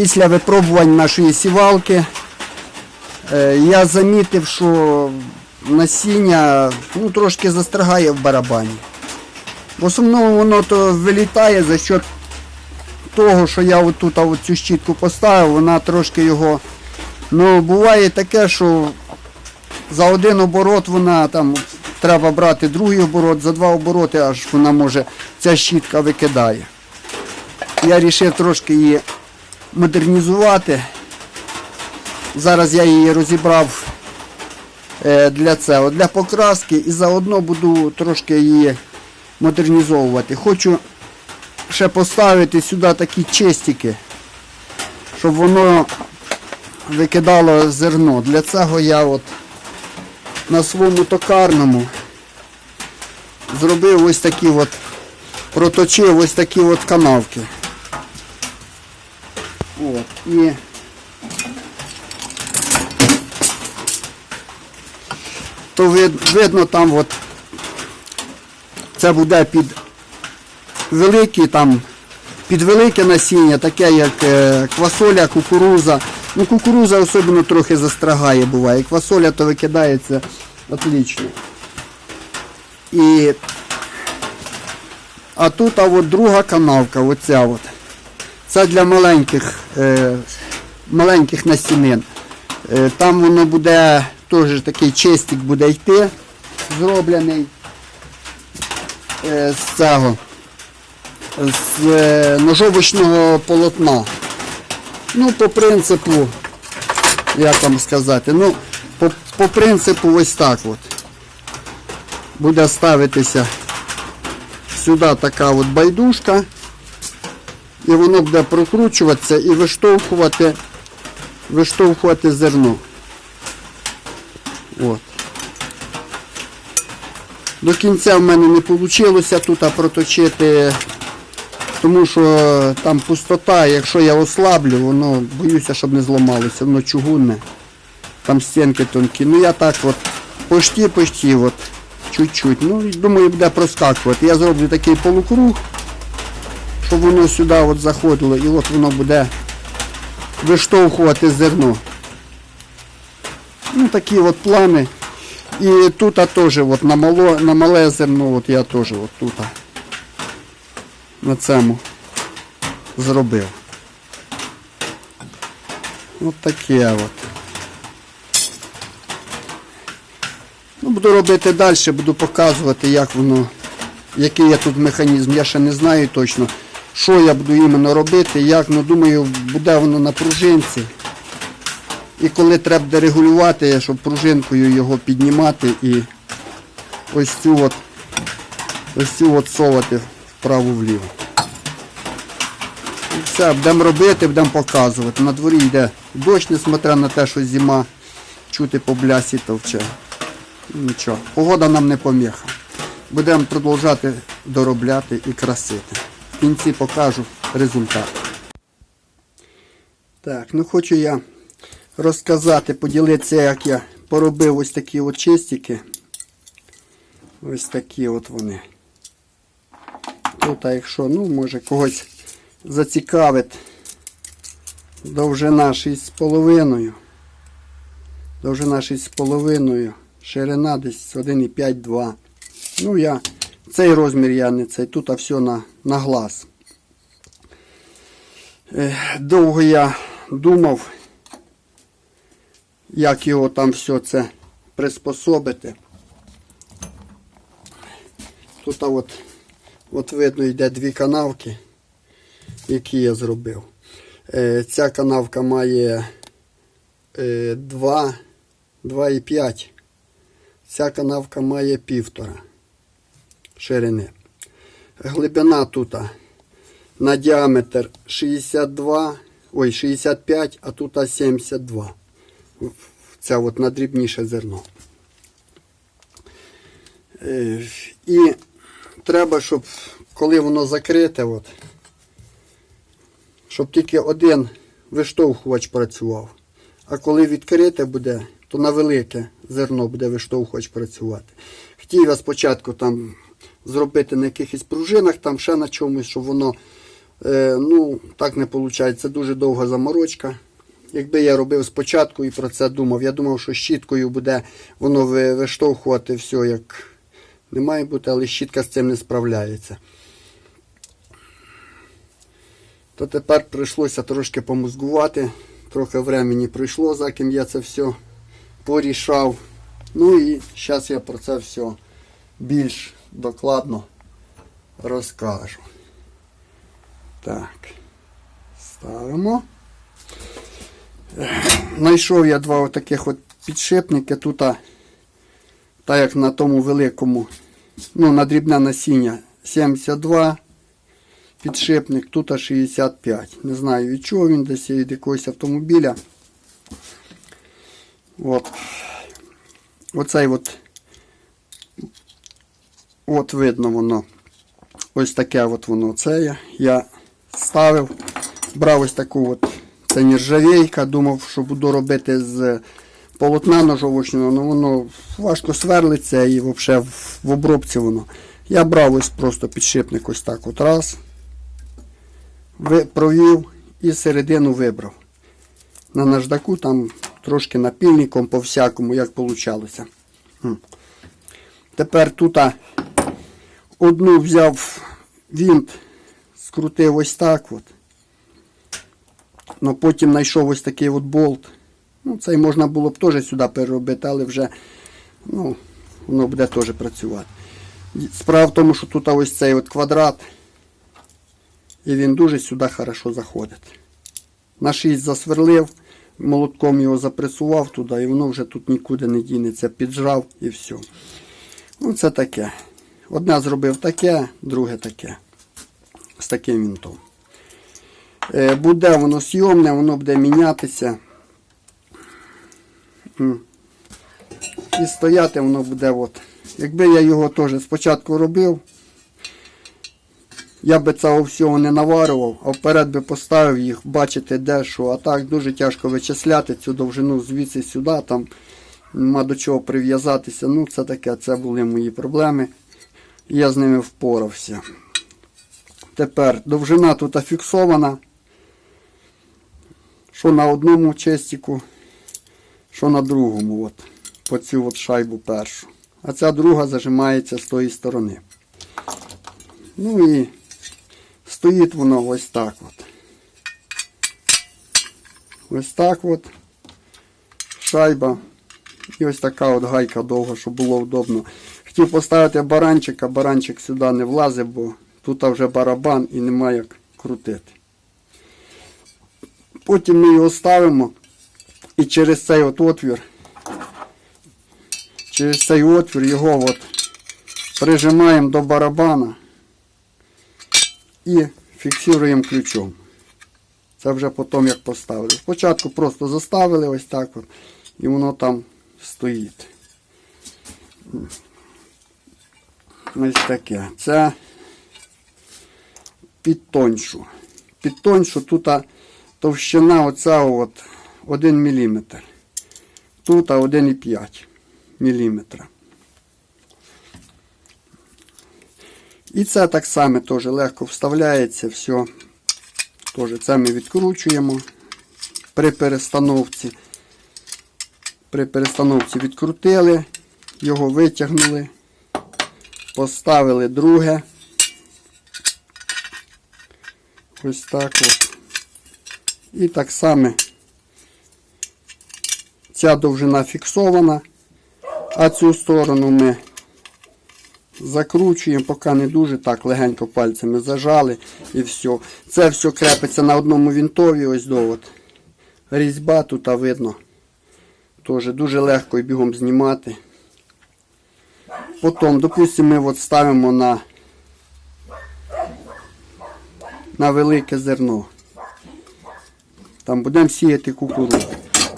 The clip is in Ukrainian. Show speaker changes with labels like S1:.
S1: після випробувань нашої сівалки е, я замітив, що насіння ну, трошки застрягає в барабані. В основному воно то вилітає за счет того, що я отут от цю щітку поставив, вона трошки його. Ну, буває таке, що за один оборот вона там треба брати другий оборот, за два обороти аж вона може, ця щітка викидає. Я вирішив трошки її модернізувати. Зараз я її розібрав е, для цього, для покраски і заодно буду трошки її модернізовувати. Хочу ще поставити сюди такі чистики, щоб воно викидало зерно. Для цього я от на своєму токарному зробив ось такі от, проточив ось такі от канавки. От, і то вид- видно там от це буде під великі там, під велике насіння, таке як е, квасоля, кукуруза. Ну, кукуруза особливо трохи застрягає буває. Квасоля то викидається отлично. І а тут а от друга канавка, оця от. Це для маленьких, е, маленьких насінин. Е, там воно буде теж такий чистик буде йти, зроблений е, з цього, з е, ножовочного полотна. Ну, по принципу, як вам сказати, ну, по, по принципу ось так от. Буде ставитися сюди така от байдужка. І воно буде прокручуватися і виштовхувати, виштовхувати зерно. От. До кінця в мене не вийшло тут проточити, тому що там пустота, якщо я ослаблю, воно боюся, щоб не зламалося, воно чугунне. Там стінки тонкі. Ну я так от почти-почти от, чуть-чуть. Ну думаю, буде проскакувати. Я зроблю такий полукруг, щоб воно сюди от заходило і от воно буде виштовхувати зерно. Ну такі от плани. І тут теж от на, мало, на мале зерно, от я теж от тут на цьому зробив. От таке от. Ну, буду робити далі, буду показувати, як воно, який я тут механізм. Я ще не знаю точно, що я буду іменно робити, як, ну думаю, буде воно на пружинці. І коли треба буде щоб пружинкою його піднімати і ось цю от, ось цю от совати вправо-вліво. І все, будемо робити, будемо показувати. На дворі йде дощ, несмотря на те, що зима, чути по блясі товче. Нічого, погода нам не поміха. Будемо продовжувати доробляти і красити. В кінці покажу результат. Так, ну хочу я розказати, поділитися, як я поробив ось такі от чистики. Ось такі от вони. Тут, а якщо, ну, може когось зацікавить, довжина 6,5. Довжина 6,5, ширина десь 1,5-2. Ну, я цей розмір я не цей. Тут а все на, на глаз. Е, Довго я думав, як його там все це приспособити. Тут от, от видно йде дві канавки, які я зробив. Е, ця канавка має е, 2, 2,5. Ця канавка має півтора ширини. Глибина тут на діаметр 62, ой, 65, а тут а 72. Це от надрібніше зерно. Е, І треба, щоб коли воно закрите, от, щоб тільки один виштовхувач працював. А коли відкрите буде, то на велике зерно буде виштовхувач працювати. Хотів я спочатку там зробити на якихось пружинах, там ще на чомусь, щоб воно Е, ну, так не виходить. Це дуже довга заморочка. Якби я робив спочатку і про це думав, я думав, що щіткою буде воно виштовхувати все як не має бути, але щітка з цим не справляється. То тепер прийшлося трошки помозгувати. Трохи времени пройшло, за ким я це все порішав. Ну і зараз я про це все більш докладно розкажу. Так, ставимо. Знайшов я два отаких от підшипники. Тут, так як на тому великому, ну, на дрібне насіння 72 підшипник, тут 65. Не знаю від чого він десь від якогось автомобіля. От. Оцей от, от видно воно. Ось таке от воно це я. Я ставив, брав ось таку от, це нержавейка, думав, що буду робити з полотна ножовочного, але воно важко сверлиться і взагалі в, обробці воно. Я брав ось просто підшипник ось так от раз, провів і середину вибрав. На наждаку там трошки напільником по всякому, як вийшло. Тепер тут одну взяв вінт, скрутив ось так от. Ну, потім знайшов ось такий от болт. Ну, цей можна було б теж сюди переробити, але вже ну, воно буде теж працювати. Справа в тому, що тут ось цей от квадрат. І він дуже сюди хорошо заходить. На 6 засверлив, молотком його запресував туди, і воно вже тут нікуди не дінеться, піджав і все. Ну, це таке. Одне зробив таке, друге таке. З таким вінтом. Е, Буде воно сйомне, воно буде мінятися. І стояти воно буде от. Якби я його теж спочатку робив, я би цього всього не наварював, а вперед би поставив їх, бачити де що. А так дуже тяжко вичисляти цю довжину звідси сюди, там нема до чого прив'язатися. Ну, це таке, це були мої проблеми. Я з ними впорався. Тепер довжина тут фіксована. Що на одному честику, що на другому. От, по цю от шайбу першу. А ця друга зажимається з тої сторони. Ну і стоїть воно ось так от. Ось так от. Шайба. І ось така от гайка довга, щоб було удобно. Хотів поставити баранчик, а баранчик сюди не влазить, бо тут вже барабан і немає як крутити. Потім ми його ставимо і через цей от отвір, через цей отвір його от прижимаємо до барабана і фіксуємо ключом. Це вже потім як поставили. Спочатку просто заставили ось так от, і воно там стоїть. Ось таке. Це під тоньшу. Під тоньшу тут товщина оця от 1 мм. Тут а, 1,5 мм. І це так само теж легко вставляється, все. Теж це ми відкручуємо при перестановці. При перестановці відкрутили, його витягнули, поставили друге. Ось так от. І так само ця довжина фіксована, а цю сторону ми закручуємо, поки не дуже так легенько пальцями зажали і все. Це все крепиться на одному вінтові, ось до от. Різьба тут видно. Теж дуже легко і бігом знімати. Потім, допустимо, ми от ставимо на, на велике зерно. Там будемо сіяти кукурудзу.